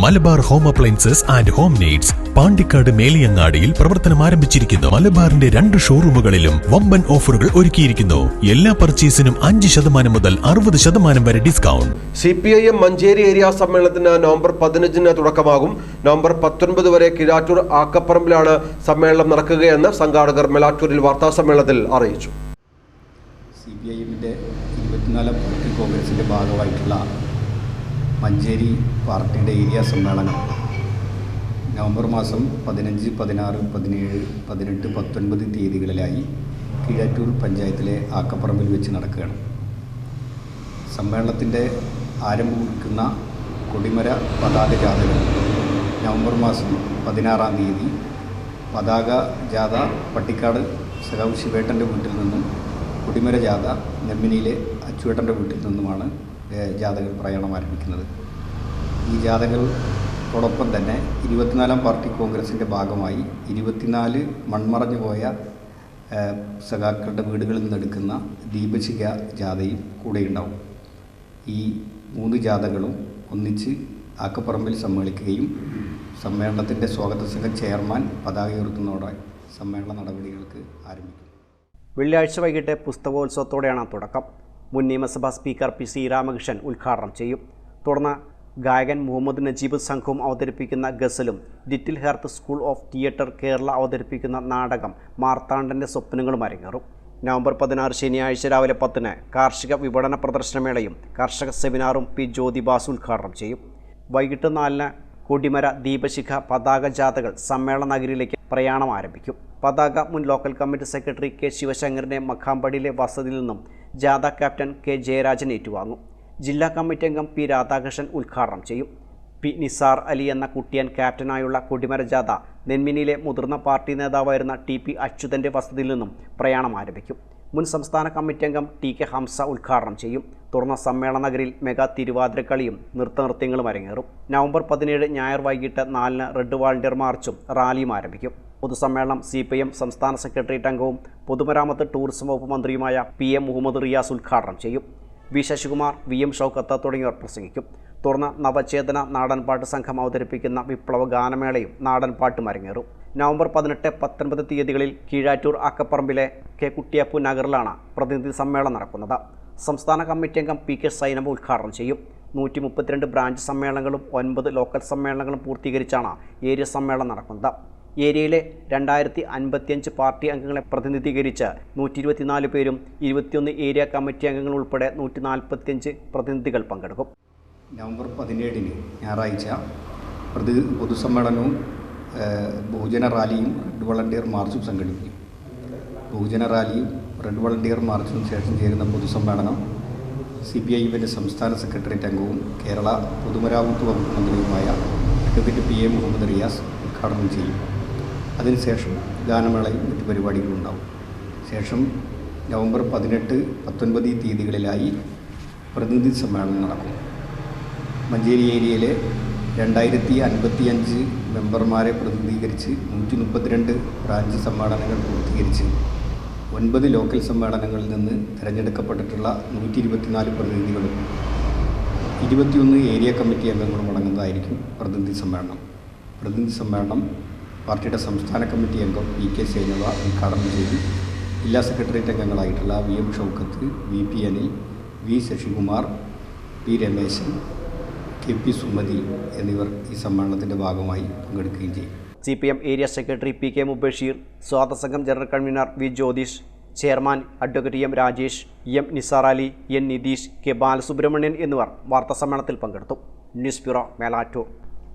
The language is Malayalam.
Malabar home appliances and home needs Pandikkad മേലിയങ്ങാടിയിൽ പ്രവർത്തനം ആരംഭിച്ചിരിക്കുന്നു. മലബാറിന്റെ രണ്ട് ഷോറൂമുകളിലും വമ്പൻ ഓഫറുകൾ ഒരുക്കിയിരിക്കുന്നു. എല്ലാ പർച്ചേസിനും അഞ്ച് ശതമാനം മുതൽ അറുപത് ശതമാനം വരെ discount. C P I M Manjeri area സമ്മേളനത്തിന് നവംബർ പതിനഞ്ചിന് തുടക്കമാകും. നവംബർ പത്തൊൻപത് വരെ കിഴാറ്റൂർ ആക്കപ്പറമ്പിലാണ് സമ്മേളനം നടക്കുകയെന്ന് സംഘാടകർ മെലാറ്റൂരിൽ വാർത്താ സമ്മേളനത്തിൽ അറിയിച്ചു. സി പി ഐ എമ്മിന്റെ ഇരുപത്തിനാലാം കോൺഗ്രസിന്റെ ഭാഗമായിട്ടുള്ള മഞ്ചേരി പാർട്ടിയുടെ ഏരിയ സമ്മേളനം. നവംബർ മാസം പതിനഞ്ച് പതിനാറ് പതിനേഴ് പതിനെട്ട് പത്തൊൻപത് തീയതികളിലായി കീഴാറ്റൂർ പഞ്ചായത്തിലെ ആക്കപ്പറമ്പിൽ വെച്ച് നടക്കുകയാണ്. സമ്മേളനത്തിന്റെ ആരംഭം കുറിക്കുന്ന കൊടിമര പതാക ജാഥകൾ നവംബർ മാസം പതിനാറാം തീയതി. പതാക ജാഥ പട്ടിക്കാട് സഖാവ് ശിവേട്ടന്റെ വീട്ടിൽ നിന്നും കൊടിമര ജാഥ നെമ്മിനിയിലെ അച്ചുവേട്ടന്റെ വീട്ടിൽ നിന്നുമാണ് ജാഥകൾ പ്രയാണം ആരംഭിക്കുന്നത്. ഈ ജാഥകളോടൊപ്പം തന്നെ ഇരുപത്തിനാലാം പാർട്ടി കോൺഗ്രസിന്റെ ഭാഗമായി ഇരുപത്തിനാല് മൺമറഞ്ഞു പോയ സഖാക്കളുടെ വീടുകളിൽ നിന്നെടുക്കുന്ന ദീപശിഖ ജാഥയും കൂടെയുണ്ടാവും. ഈ മൂന്ന് ജാഥകളും ഒന്നിച്ച് ആക്കപ്പറമ്പിൽ സമ്മേളിക്കുകയും സമ്മേളനത്തിന്റെ സ്വാഗത സംഘ ചെയർമാൻ പതാക ഉയർത്തുന്നതോടെ സമ്മേളന നടപടികൾക്ക് ആരംഭിക്കും. വെള്ളിയാഴ്ച വൈകിട്ട് പുസ്തകോത്സവത്തോടെയാണ് തുടക്കം. മുൻ നിയമസഭാ സ്പീക്കർ പി സി രാമകൃഷ്ണൻ ഉദ്ഘാടനം ചെയ്യും. തുടർന്ന് ഗായകൻ മുഹമ്മദ് നജീബ് സംഘവും അവതരിപ്പിക്കുന്ന ഗസലും little earth school of theatre Kerala അവതരിപ്പിക്കുന്ന നാടകം മാർത്താണ്ഡന്റെ സ്വപ്നങ്ങളും അരങ്ങേറും. നവംബർ പതിനാറ് ശനിയാഴ്ച രാവിലെ പത്തിന് കാർഷിക വിപണന പ്രദർശനമേളയും കർഷക സെമിനാറും പി ജ്യോതിബാസ് ഉദ്ഘാടനം ചെയ്യും. വൈകിട്ട് നാലിന് കൊടിമര ദീപശിഖ പതാക ജാഥകൾ സമ്മേളന നഗരിയിലേക്ക് പ്രയാണം ആരംഭിക്കും. പതാക മുൻ ലോക്കൽ കമ്മിറ്റി സെക്രട്ടറി കെ ശിവശങ്കറിനെ മഖാമ്പടിയിലെ വസതിയിൽ നിന്നും ജാഥ ക്യാപ്റ്റൻ കെ ജയരാജൻ ഏറ്റുവാങ്ങും. ജില്ലാ കമ്മിറ്റി അംഗം പി രാധാകൃഷ്ണൻ ഉദ്ഘാടനം ചെയ്യും. പി നിസാർ അലി എന്ന കുട്ടിയൻ ക്യാപ്റ്റനായുള്ള കൊടിമര ജാഥ നെന്മിനിയിലെ മുതിർന്ന പാർട്ടി നേതാവായിരുന്ന ടി പി അച്യുതന്റെ വസതിയിൽ നിന്നും പ്രയാണം ആരംഭിക്കും. മുൻ സംസ്ഥാന കമ്മിറ്റി അംഗം ടി കെ ഹംസ ഉദ്ഘാടനം ചെയ്യും. തുറന്ന സമ്മേളന നഗരിൽ മെഗാ തിരുവാതിരക്കളിയും നൃത്തനൃത്യങ്ങളും അരങ്ങേറും. നവംബർ പതിനേഴ് ഞായർ വൈകിട്ട് നാലിന് റെഡ് വാളണ്ടിയർ മാർച്ചും റാലിയും ആരംഭിക്കും. പൊതുസമ്മേളനം സി പി എം സംസ്ഥാന സെക്രട്ടേറിയറ്റ് അംഗവും പൊതുമരാമത്ത് ടൂറിസം വകുപ്പ് മന്ത്രിയുമായ പി എം മുഹമ്മദ് റിയാസ് ഉദ്ഘാടനം ചെയ്യും. V Sasikumar V M Shoukath തുടങ്ങിയവർ പ്രസംഗിക്കും. തുടർന്ന് നവചേതന നാടൻപാട്ട് സംഘം അവതരിപ്പിക്കുന്ന വിപ്ലവ ഗാനമേളയും നാടൻപാട്ടും അരങ്ങേറും. നവംബർ പതിനെട്ട് പത്തൊൻപത് തീയതികളിൽ കീഴാറ്റൂർ അക്കപ്പറമ്പിലെ കെ കുട്ടിയപ്പു നഗറിലാണ് പ്രതിനിധി സമ്മേളനം നടക്കുന്നത്. സംസ്ഥാന കമ്മിറ്റി അംഗം പി കെ സൈനബ് ഉദ്ഘാടനം ചെയ്യും. നൂറ്റി മുപ്പത്തിരണ്ട് ബ്രാഞ്ച് സമ്മേളനങ്ങളും ഒൻപത് ലോക്കൽ സമ്മേളനങ്ങളും പൂർത്തീകരിച്ചാണ് ഏരിയ സമ്മേളനം നടക്കുന്നത്. ഏരിയയിലെ രണ്ടായിരത്തി അൻപത്തിയഞ്ച് പാർട്ടി അംഗങ്ങളെ പ്രതിനിധീകരിച്ച് നൂറ്റി ഇരുപത്തിനാല് പേരും ഇരുപത്തിയൊന്ന് ഏരിയ കമ്മിറ്റി അംഗങ്ങൾ ഉൾപ്പെടെ നൂറ്റി നാൽപ്പത്തിയഞ്ച് പ്രതിനിധികൾ പങ്കെടുക്കും. നവംബർ പതിനേഴിന് ഞായറാഴ്ച പ്രതി പൊതുസമ്മേളനവും ബഹുജന റാലിയും റെഡ് വളണ്ടിയർ മാർച്ചും സംഘടിപ്പിക്കും. ബഹുജന റാലിയും റെഡ് വളണ്ടിയർ മാർച്ചിനും ശേഷം ചേരുന്ന പൊതുസമ്മേളനം സി പി ഐ എമ്മിന്റെ സംസ്ഥാന സെക്രട്ടേറിയറ്റ് അംഗവും കേരള പൊതുമരാമത്ത് വകുപ്പ് മന്ത്രിയുമായ advocate P A Muhammad Riyas ഉദ്ഘാടനം ചെയ്യും. അതിനുശേഷം ഗാനമേളയും മറ്റ് പരിപാടികളും ഉണ്ടാവും ശേഷം നവംബർ പതിനെട്ട് പത്തൊൻപത് തീയതികളിലായി പ്രതിനിധി സമ്മേളനം നടക്കും. മഞ്ചേരി ഏരിയയിലെ രണ്ടായിരത്തി അൻപത്തി അഞ്ച് മെമ്പർമാരെ പ്രതിനിധീകരിച്ച് നൂറ്റി മുപ്പത്തിരണ്ട് ബ്രാഞ്ച് സമ്മേളനങ്ങൾ പൂർത്തീകരിച്ച് ഒൻപത് ലോക്കൽ സമ്മേളനങ്ങളിൽ നിന്ന് തിരഞ്ഞെടുക്കപ്പെട്ടിട്ടുള്ള നൂറ്റി ഇരുപത്തിനാല് പ്രതിനിധികളും ഇരുപത്തിയൊന്ന് ഏരിയ കമ്മിറ്റി അംഗങ്ങളും അടങ്ങുന്നതായിരിക്കും പ്രതിനിധി സമ്മേളനം. പ്രതിനിധി സമ്മേളനം പാർട്ടിയുടെ സംസ്ഥാന കമ്മിറ്റി അംഗം പി കെ സേനുവ ഉദ്ഘാടനം ചെയ്തു. ജില്ലാ secretariat അംഗങ്ങളായിട്ടുള്ള V M Shoukath V P Anil V Sasikumar P Rameshan K P Sumathi എന്നിവർ ഈ സമ്മേളനത്തിന്റെ ഭാഗമായി പങ്കെടുക്കുകയും ചെയ്യും C P M area secretary P K Mubasheer സ്വാഗത സംഘം general convener V Jyothish chairman advocate M Rajesh M Nisar Ali N Nitheesh K Balasubramanian എന്നിവർ വാർത്താസമ്മേളനത്തിൽ പങ്കെടുത്തു. News bureau Melattur.